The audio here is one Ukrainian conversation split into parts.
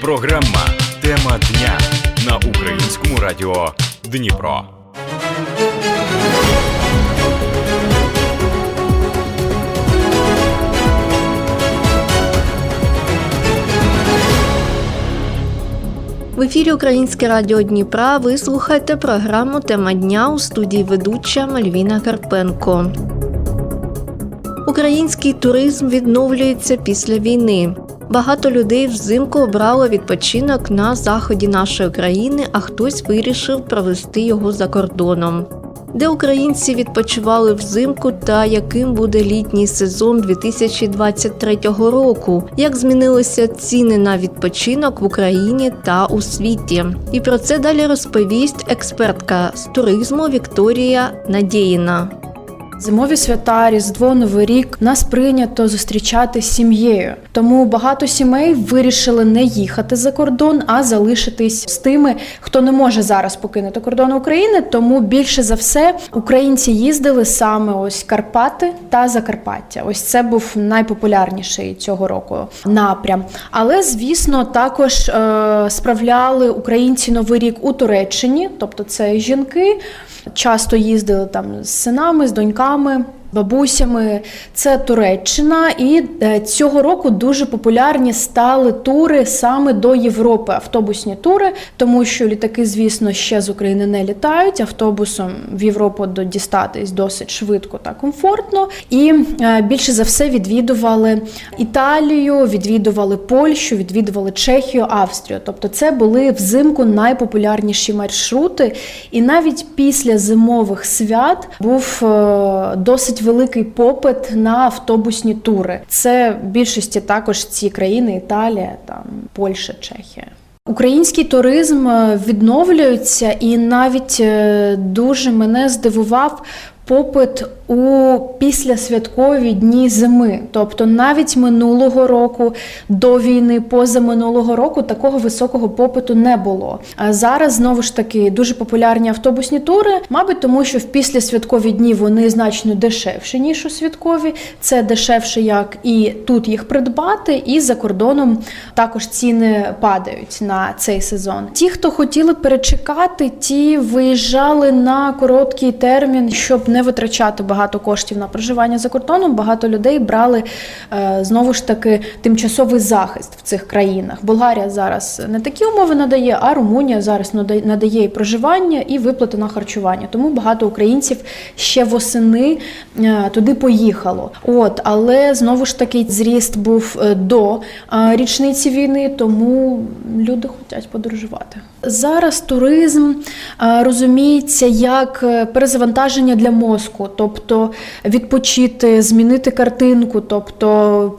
Програма Тема дня на українському радіо Дніпро. В ефірі Українське радіо Дніпра ви слухаєте програму Тема дня у студії ведуча Мальвіна Карпенко. Український туризм відновлюється після війни. Багато людей взимку обрало відпочинок на заході нашої країни, а хтось вирішив провести його за кордоном. Де українці відпочивали взимку та яким буде літній сезон 2023 року, як змінилися ціни на відпочинок в Україні та у світі. І про це далі розповість експертка з туризму Вікторія Надєїна. Зимові свята, Різдво, Новий рік нас прийнято зустрічати сім'єю. Тому багато сімей вирішили не їхати за кордон, а залишитись з тими, хто не може зараз покинути кордон України. Тому більше за все українці їздили саме ось Карпати та Закарпаття. Ось це був найпопулярніший цього року напрям. Але звісно, також е, справляли українці новий рік у Туреччині, тобто це жінки. Часто їздили там з синами, з доньками руками. Бабусями це Туреччина, і е, цього року дуже популярні стали тури саме до Європи, автобусні тури, тому що літаки, звісно, ще з України не літають. Автобусом в Європу дістатись досить швидко та комфортно. І е, більше за все відвідували Італію, відвідували Польщу, відвідували Чехію, Австрію. Тобто, це були взимку найпопулярніші маршрути. І навіть після зимових свят був е, досить великий попит на автобусні тури. Це в більшості також ці країни: Італія, там Польща, Чехія. Український туризм е, відновлюється, і навіть е, дуже мене здивував попит у післясвяткові дні зими. Тобто навіть минулого року до війни, поза минулого року, такого високого попиту не було. А зараз знову ж таки дуже популярні автобусні тури, мабуть, тому що в післясвяткові дні вони значно дешевші, ніж у святкові. Це дешевше, як і тут їх придбати, і за кордоном також ціни падають на цей сезон. Ті, хто хотіли перечекати, ті виїжджали на короткий термін, щоб не витрачати багато коштів на проживання за кордоном. Багато людей брали е, знову ж таки тимчасовий захист в цих країнах. Болгарія зараз не такі умови надає, а Румунія зараз надає і проживання, і виплати на харчування. Тому багато українців ще восени е, туди поїхало. От, але знову ж таки зріст був е, до річниці війни, тому люди хочуть подорожувати. Зараз туризм розуміється як перезавантаження для мозку, тобто відпочити, змінити картинку. Тобто,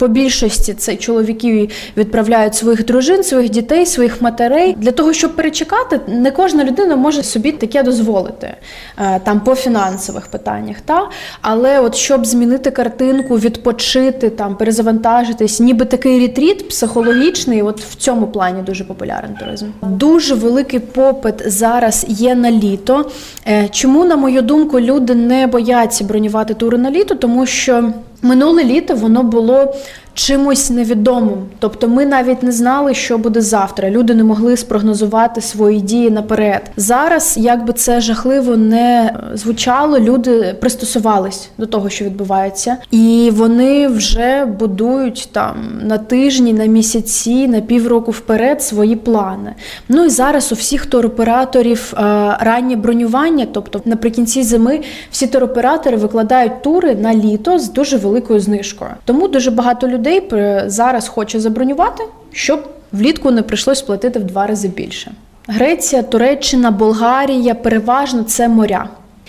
по більшості це чоловіки відправляють своїх дружин, своїх дітей, своїх матерей для того, щоб перечекати. Не кожна людина може собі таке дозволити е, там по фінансових питаннях. Та? Але от щоб змінити картинку, відпочити, там перезавантажитись, ніби такий ретріт психологічний, от в цьому плані дуже популярний туризм. Дуже великий попит зараз є на літо. Е, Чому, на мою думку, люди не бояться бронювати тури на літо? Тому що минуле літо воно було чимось невідомим. Тобто ми навіть не знали, що буде завтра. Люди не могли спрогнозувати свої дії наперед. Зараз, як би це жахливо не е, звучало, люди пристосувались до того, що відбувається, і вони вже будують там на тижні, на місяці, на півроку вперед свої плани. Ну і зараз у всіх туроператорів е, раннє бронювання, тобто наприкінці зими всі туроператори викладають тури на літо з дуже великою знижкою. Тому дуже багато людей при- зараз хоче забронювати, щоб влітку не прийшлось платити в два рази більше. Греція, Туреччина, Болгарія переважно це моря.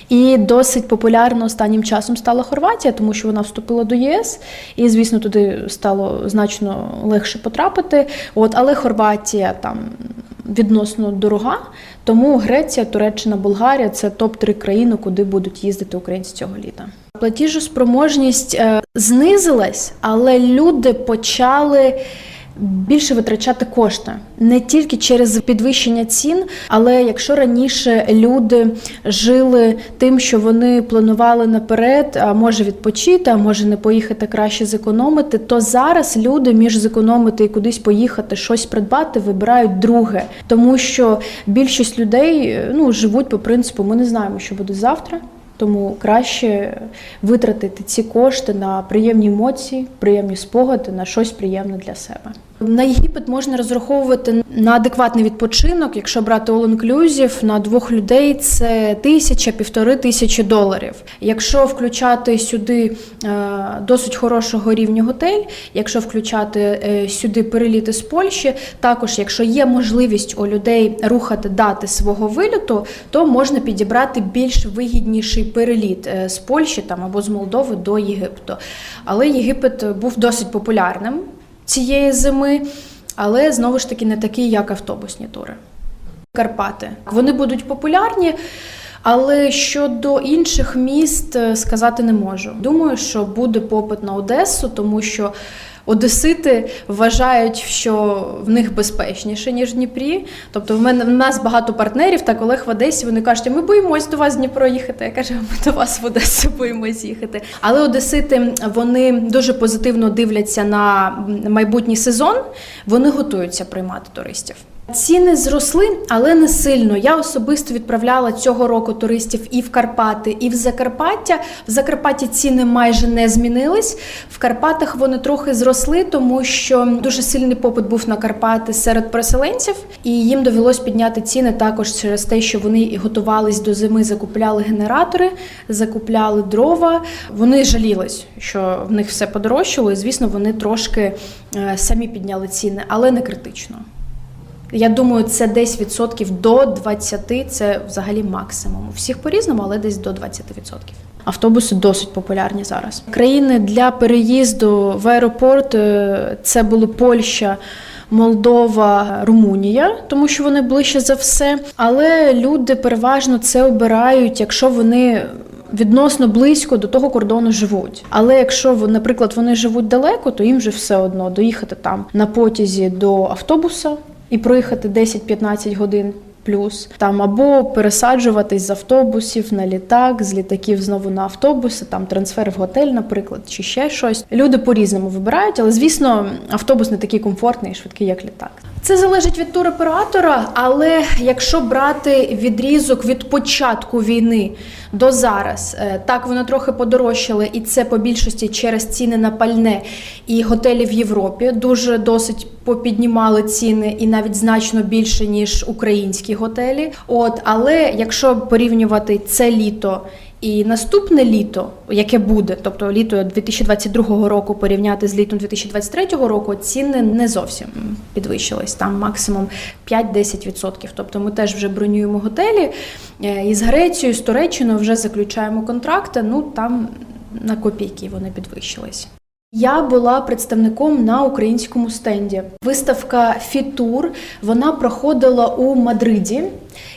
І досить популярно останнім часом стала Хорватія, тому що вона вступила до ЄС, і звісно, туди стало значно легше потрапити. От, але Хорватія там відносно дорога, тому Греція, Туреччина, Болгарія це топ-3 країни, куди будуть їздити українці цього літа. Платіжоспроможність е, знизилась, але люди почали більше витрачати кошти не тільки через підвищення цін, але якщо раніше люди жили тим, що вони планували наперед, а може відпочити, а може не поїхати краще зекономити, то зараз люди між зекономити і кудись поїхати, щось придбати, вибирають друге, тому що більшість людей е, ну живуть по принципу, ми не знаємо, що буде завтра. Тому краще витратити ці кошти на приємні емоції, приємні спогади, на щось приємне для себе. На Єгипет можна розраховувати на адекватний відпочинок, якщо брати all-inclusive, на двох людей це тисяча півтори тисячі доларів. Якщо включати сюди е, досить хорошого рівня готель, якщо включати е, сюди переліти з Польщі, також якщо є можливість у людей рухати дати свого виліту, то можна підібрати більш вигідніший переліт е, з Польщі там або з Молдови до Єгипту. Але Єгипет був досить популярним цієї зими, але знову ж таки не такий, як автобусні тури. Карпати. Вони будуть популярні. Але щодо інших міст е, сказати не можу. Думаю, що буде попит на Одесу, тому що Одесити вважають, що в них безпечніше ніж в Дніпрі. Тобто, в мене в нас багато партнерів та колег в Одесі. Вони кажуть, ми боїмось до вас в Дніпро їхати. Я кажу, ми до вас в Одесу боїмось їхати. Але Одесити вони дуже позитивно дивляться на майбутній сезон. Вони готуються приймати туристів. Ціни зросли, але не сильно. Я особисто відправляла цього року туристів і в Карпати, і в Закарпаття. В Закарпатті ціни майже не змінились. В Карпатах вони трохи зросли, тому що дуже сильний попит був на Карпати серед переселенців, і їм довелось підняти ціни також через те, що вони готувались до зими, закупляли генератори, закупляли дрова. Вони жалілись, що в них все подорожчало, і звісно, вони трошки е, самі підняли ціни, але не критично. Я думаю, це десь відсотків до 20, це взагалі максимум. У всіх по-різному, але десь до 20 відсотків. Автобуси досить популярні зараз. Країни для переїзду в аеропорт е, це були Польща. Молдова, Румунія, тому що вони ближче за все. Але люди переважно це обирають, якщо вони відносно близько до того кордону живуть. Але якщо наприклад, вони живуть далеко, то їм вже все одно доїхати там на потязі до автобуса і проїхати 10-15 годин. Плюс там або пересаджуватись з автобусів на літак, з літаків знову на автобуси, там трансфер в готель, наприклад, чи ще щось. Люди по-різному вибирають, але звісно, автобус не такий комфортний і швидкий, як літак. Це залежить від туроператора, але якщо брати відрізок від початку війни до зараз, е, так воно трохи подорожчало, і це по більшості через ціни на пальне і готелі в Європі дуже досить попіднімали ціни і навіть значно більше ніж українські готелі. От але якщо порівнювати це літо. І наступне літо, яке буде, тобто літо 2022 року порівняти з літом 2023 року, ціни не зовсім підвищились. Там максимум 5-10%. Тобто ми теж вже бронюємо готелі е, із Грецією, з Туреччиною вже заключаємо контракти. Ну там на копійки вони підвищились. Я була представником на українському стенді. Виставка Фітур вона проходила у Мадриді.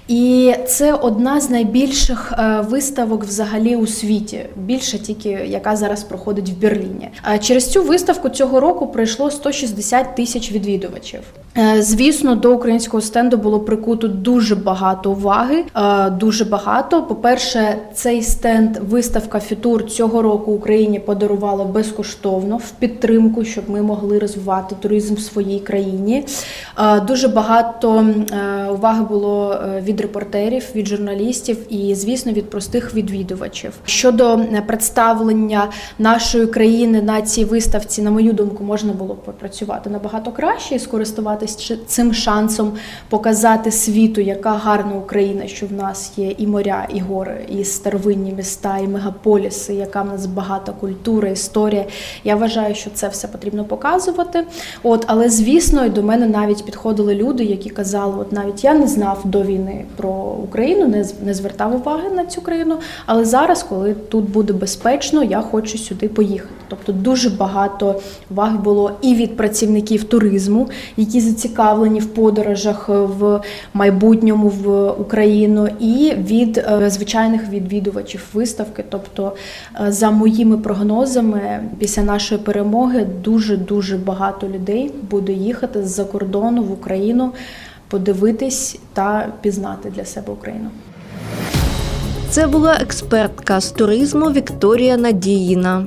І це одна з найбільших е, виставок взагалі у світі, більше тільки яка зараз проходить в Берліні. А через цю виставку цього року прийшло 160 тисяч відвідувачів. Е, Звісно, до українського стенду було прикуто дуже багато уваги. е, Дуже багато. По-перше, цей стенд, виставка Фітур цього року Україні подарувала безкоштовно в підтримку, щоб ми могли розвивати туризм в своїй країні. Дуже багато уваги було від репортерів, від журналістів і, звісно, від простих відвідувачів. Щодо е, представлення нашої країни на цій виставці, на мою думку, можна було б попрацювати набагато краще і скористуватись чи- цим шансом показати світу, яка гарна Україна, що в нас є і моря, і гори, і старовинні міста, і мегаполіси, яка в нас багата культура, історія. Я вважаю, що це все потрібно показувати. От, але звісно, і до мене навіть підходили люди, які казали, от навіть я не знав до війни. Війни про Україну, не не звертав уваги на цю країну. Але зараз, коли тут буде безпечно, я хочу сюди поїхати. Тобто дуже багато уваги було і від працівників туризму, які зацікавлені в подорожах в майбутньому в Україну, і від е, звичайних відвідувачів виставки. Тобто, е, за моїми прогнозами, після нашої перемоги дуже дуже багато людей буде їхати з-за кордону в Україну, подивитись та пізнати для себе Україну. Це була експертка з туризму Вікторія Надіїна.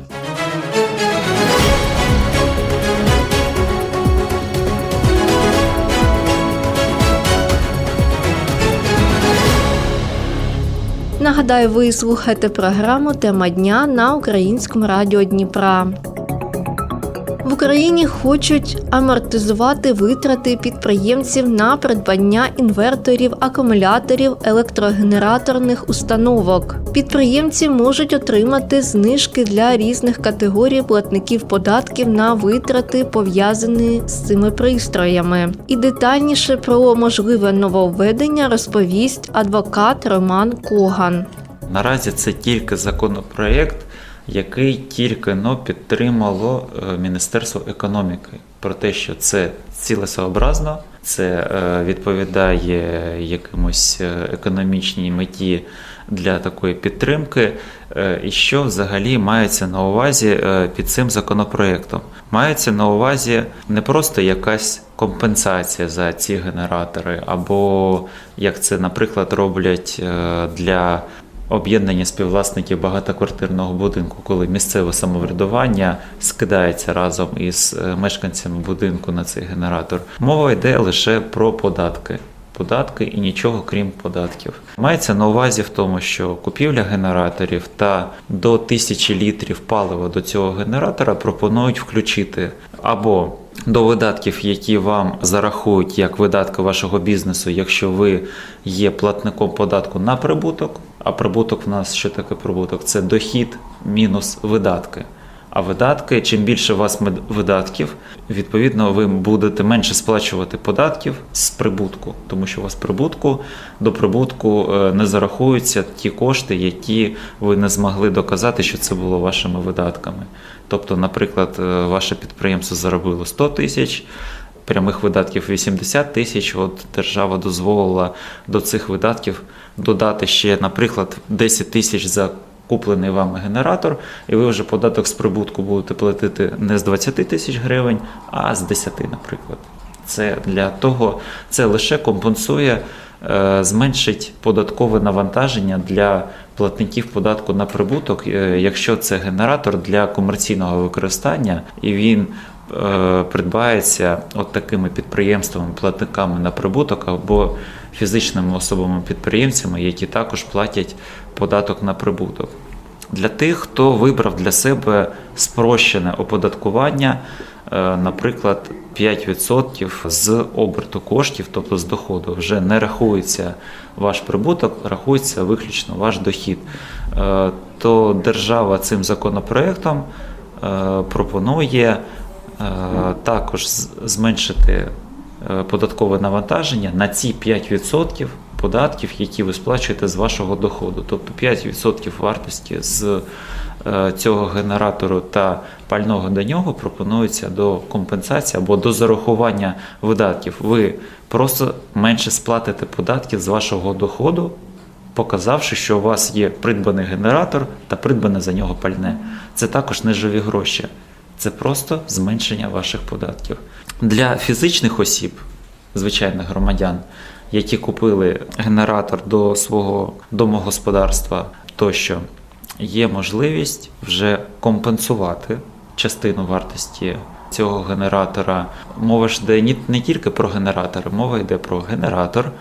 Нагадаю, ви слухаєте програму Тема дня на українському радіо Дніпра. Україні хочуть амортизувати витрати підприємців на придбання інверторів, акумуляторів, електрогенераторних установок. Підприємці можуть отримати знижки для різних категорій платників податків на витрати, пов'язані з цими пристроями. І детальніше про можливе нововведення розповість адвокат Роман Коган. Наразі це тільки законопроєкт, який тільки но підтримало е, Міністерство економіки про те, що це цілесообразно, це е, відповідає якимось е, економічній меті для такої підтримки. І що взагалі мається на увазі під цим законопроєктом? Мається на увазі не просто якась компенсація за ці генератори, або як це, наприклад, роблять для об'єднання співвласників багатоквартирного будинку, коли місцеве самоврядування скидається разом із е, мешканцями будинку на цей генератор. Мова йде лише про податки. Податки і нічого крім податків. Мається на увазі в тому, що купівля генераторів та до 1000 літрів палива до цього генератора пропонують включити або до видатків, які вам зарахують як видатки вашого бізнесу, якщо ви є платником податку на прибуток. А прибуток в нас що таке прибуток? Це дохід мінус видатки. А видатки, чим більше у вас видатків, відповідно, ви будете менше сплачувати податків з прибутку, тому що у вас прибутку до прибутку е, не зарахуються ті кошти, які ви не змогли доказати, що це було вашими видатками. Тобто, наприклад, е, ваше підприємство заробило 100 тисяч. Прямих видатків 80 тисяч. От держава дозволила до цих видатків додати ще, наприклад, 10 тисяч за куплений вами генератор, і ви вже податок з прибутку будете платити не з 20 тисяч гривень, а з 10, наприклад. Це для того, це лише компенсує, е, зменшить податкове навантаження для платників податку на прибуток, е, якщо це генератор для комерційного використання, і він е, придбається от такими підприємствами, платниками на прибуток або фізичними особами-підприємцями, які також платять податок на прибуток. Для тих, хто вибрав для себе спрощене оподаткування, е, наприклад, 5% з оберту коштів, тобто з доходу, вже не рахується ваш прибуток, рахується виключно ваш дохід. Е, То держава цим законопроектом е, пропонує також зменшити податкове навантаження на ці 5% податків, які ви сплачуєте з вашого доходу. Тобто 5% вартості з е, цього генератору та пального до нього пропонується до компенсації або до зарахування видатків. Ви просто менше сплатите податків з вашого доходу, показавши, що у вас є придбаний генератор та придбане за нього пальне. Це також не живі гроші. Це просто зменшення ваших податків. Для фізичних осіб, звичайних громадян, які купили генератор до свого домогосподарства тощо, є можливість вже компенсувати частину вартості цього генератора. Мова ж йде не тільки про генератори, мова йде про генератор,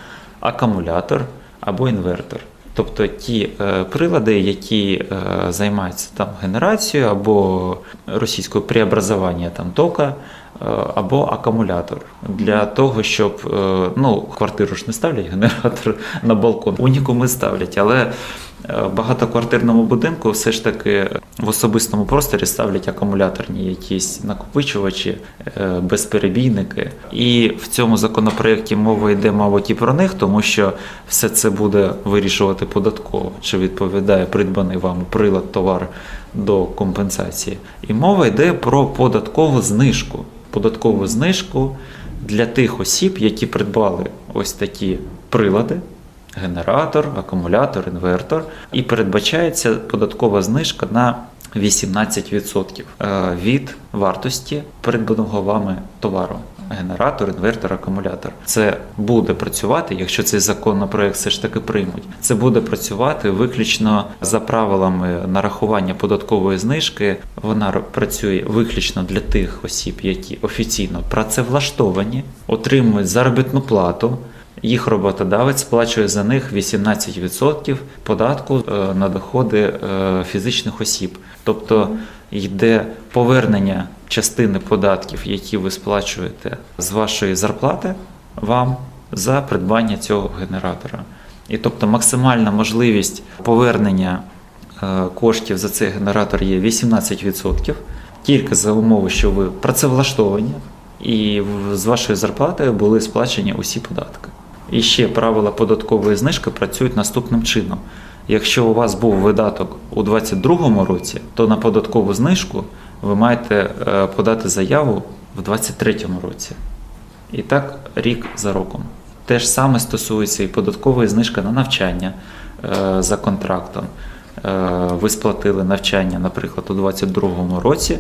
акумулятор або інвертор. Тобто ті е, прилади, які е, займаються там генерацією або російською преобразування там тока, е, або акумулятор для того, щоб ну, квартиру ж не ставлять генератор на балкон, унікуми ставлять, але багатоквартирному будинку все ж таки в особистому просторі ставлять акумуляторні якісь накопичувачі, е, безперебійники. І в цьому законопроєкті мова йде, мабуть, і про них, тому що все це буде вирішувати податково, чи відповідає придбаний вами прилад товар до компенсації. І мова йде про податкову знижку. Податкову знижку для тих осіб, які придбали ось такі прилади, генератор, акумулятор, інвертор, і передбачається податкова знижка на 18% е, від вартості придбаного вами товару. Генератор, інвертор, акумулятор. Це буде працювати, якщо цей законопроект все ж таки приймуть. Це буде працювати виключно за правилами нарахування податкової знижки. Вона працює виключно для тих осіб, які офіційно працевлаштовані, отримують заробітну плату. Їх роботодавець сплачує за них 18% податку е, на доходи е, фізичних осіб. Тобто йде повернення частини податків, які ви сплачуєте з вашої зарплати вам за придбання цього генератора. І тобто максимальна можливість повернення е, коштів за цей генератор є 18%, тільки за умови, що ви працевлаштовані, і з вашої зарплати були сплачені усі податки. І ще правила податкової знижки працюють наступним чином. Якщо у вас був видаток у 2022 році, то на податкову знижку ви маєте е, подати заяву в 2023 році. І так рік за роком. Те ж саме стосується і податкової знижки на навчання е, за контрактом. Е, ви сплатили навчання, наприклад, у 2022 році.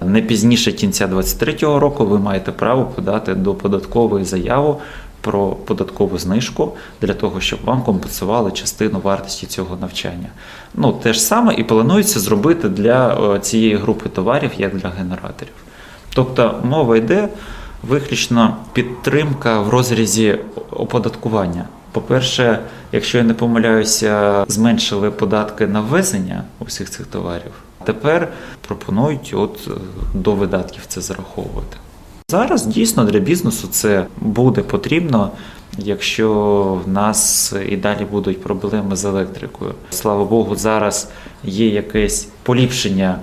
Не пізніше кінця 2023 року ви маєте право подати до податкової заяву про податкову знижку для того, щоб вам компенсували частину вартості цього навчання. Ну, те ж саме і планується зробити для е, цієї групи товарів, як для генераторів. Тобто мова йде виключно підтримка в розрізі оподаткування. По-перше, якщо я не помиляюся, зменшили податки на ввезення усіх цих товарів. Тепер пропонують от е, до видатків це зараховувати. Зараз дійсно для бізнесу це буде потрібно, якщо в нас і далі будуть проблеми з електрикою. Слава Богу, зараз є якесь поліпшення,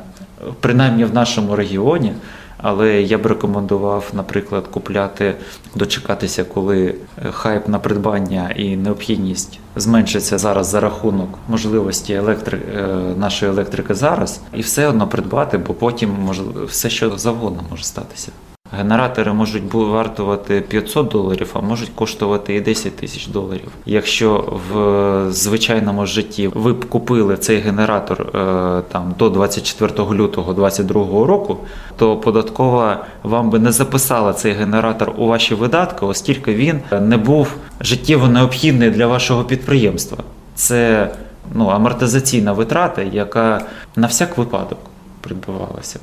принаймні в нашому регіоні. Але я б рекомендував, наприклад, купляти, дочекатися, коли хайп на придбання і необхідність зменшиться зараз за рахунок можливості електри... е, нашої електрики зараз, і все одно придбати, бо потім може все, що завгодно може статися. Генератори можуть вартувати 500 доларів, а можуть коштувати і 10 тисяч доларів. Якщо в звичайному житті ви б купили цей генератор е, там до 24 лютого 2022 року, то податкова вам би не записала цей генератор у ваші видатки, оскільки він не був життєво необхідний для вашого підприємства. Це ну, амортизаційна витрата, яка на всяк випадок придбавалася.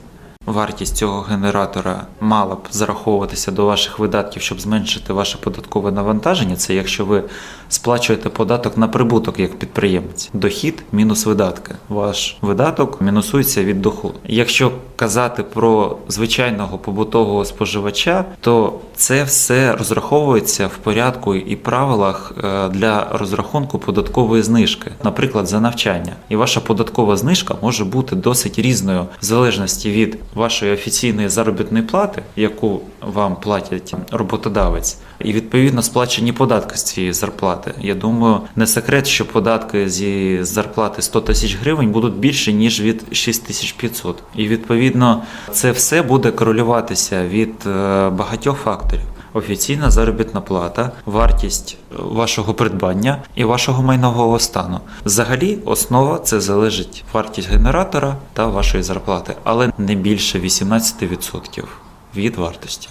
Вартість цього генератора мала б зараховуватися до ваших видатків, щоб зменшити ваше податкове навантаження. Це якщо ви сплачуєте податок на прибуток як підприємець. Дохід мінус видатки. Ваш видаток мінусується від доходу. Якщо казати про звичайного побутового споживача, то це все розраховується в порядку і правилах е, для розрахунку податкової знижки, наприклад, за навчання. І ваша податкова знижка може бути досить різною в залежності від вашої офіційної заробітної плати, яку вам платять роботодавець, і відповідно сплачені податки з цієї зарплати. Я думаю, не секрет, що податки зі зарплати 100 тисяч гривень будуть більше ніж від 6500. І відповідно це все буде корелюватися від е, багатьох факторів. Офіційна заробітна плата, вартість е, вашого придбання і вашого майнового стану. Взагалі, основа це залежить вартість генератора та вашої зарплати, але не більше 18% від вартості.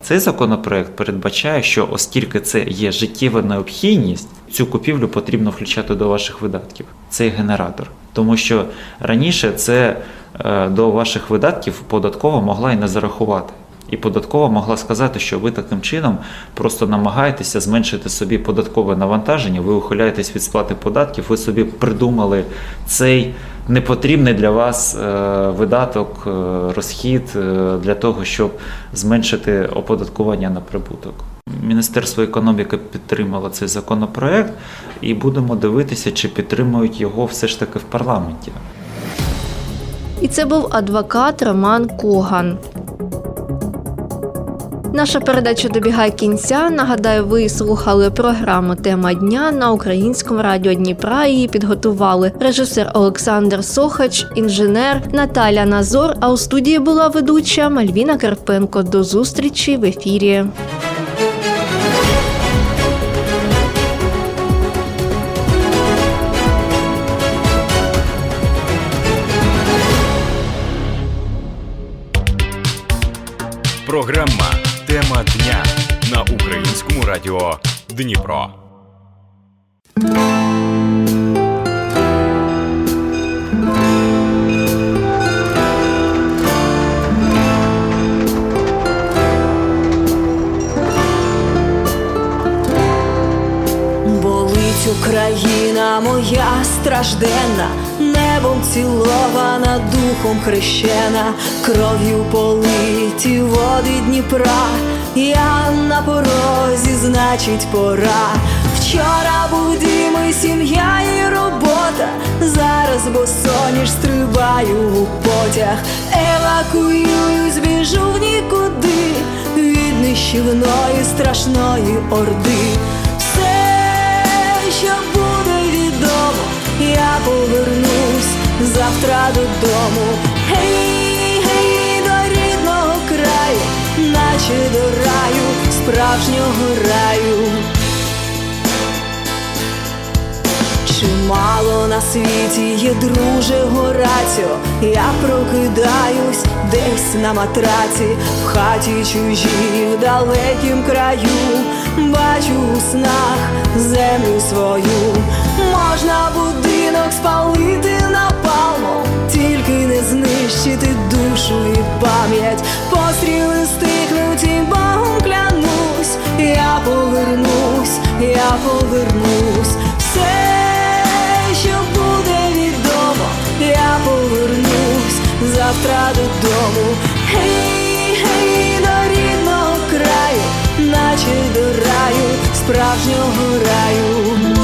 Цей законопроект передбачає, що оскільки це є життєва необхідність, цю купівлю потрібно включати до ваших видатків. Цей генератор. Тому що раніше це е, до ваших видатків податкова могла і не зарахувати. І податкова могла сказати, що ви таким чином просто намагаєтеся зменшити собі податкове навантаження, ви ухиляєтесь від сплати податків, ви собі придумали цей непотрібний для вас е, видаток, е, розхід е, для того, щоб зменшити оподаткування на прибуток. Міністерство економіки підтримало цей законопроект, і будемо дивитися, чи підтримують його все ж таки в парламенті. І це був адвокат Роман Коган. Наша передача добігає кінця. Нагадаю, ви слухали програму Тема дня на українському радіо Дніпра. Її підготували режисер Олександр Сохач, інженер Наталя Назор. А у студії була ведуча Мальвіна Карпенко. До зустрічі в ефірі. Програма Тема дня на українському радіо Дніпро. Болить Україна моя стражденна, небом цілована, духом хрещена, кров'ю политі води Дніпра. Я на порозі, значить, пора. Вчора був сім'я і робота. Зараз босоніж стрибаю у потяг, евакуююсь, біжу в нікуди від нищівної страшної орди. Все, що буде відомо, я повернусь завтра додому. Гей, наче до раю, справжнього раю. Чимало на світі є друже Гораціо Я прокидаюсь десь на матраці, в хаті чужій, в далекім краю, бачу у снах землю свою, можна будинок спалити напалмом, тільки не знищити душу і пам'ять, постріли повернусь, все, що буде відомо, я повернусь завтра додому. Гей, гей, до рідного краю, наче до раю, справжнього раю.